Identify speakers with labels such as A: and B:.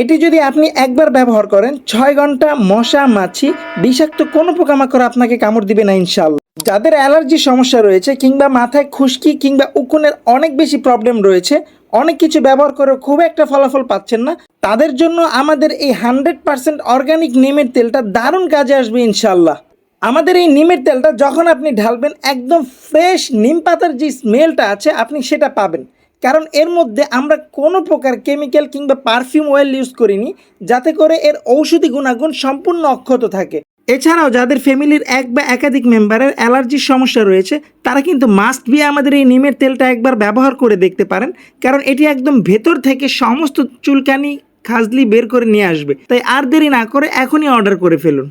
A: এটি যদি আপনি একবার ব্যবহার করেন, ছয় ঘণ্টা মশা, মাছি, বিষাক্ত কোনো পোকামাকড় আপনাকে কামড় দিবে না ইনশাল্লাহ যাদের অ্যালার্জি সমস্যা রয়েছে কিংবা মাথায় খুশকি কিংবা উকুনের অনেক বেশি প্রবলেম রয়েছে, অনেক কিছু ব্যবহার করে খুব একটা ফলাফল পাচ্ছেন না, তাদের জন্য আমাদের এই হান্ড্রেড পার্সেন্ট অর্গানিক নিমের তেলটা দারুণ কাজে আসবে ইনশাল্লাহ আমাদের এই নিমের তেলটা যখন আপনি ঢালবেন, একদম ফ্রেশ নিম পাতার যে স্মেলটা আছে, আপনি সেটা পাবেন। কারণ এর মধ্যে আমরা কোনো প্রকার কেমিক্যাল কিংবা পারফিউম অয়েল ইউজ করিনি, যাতে করে এর ঔষধি গুণাগুণ সম্পূর্ণ অক্ষত থাকে। এছাড়াও যাদের ফ্যামিলির এক বা একাধিক মেম্বারের অ্যালার্জির সমস্যা রয়েছে, তারা কিন্তু মাস্ট বি আমাদের এই নিমের তেলটা একবার ব্যবহার করে দেখতে পারেন, কারণ এটি একদম ভেতর থেকে সমস্ত চুলকানি, খাজলি বের করে নিয়ে আসবে। তাই আর দেরি না করে এখনই অর্ডার করে ফেলুন।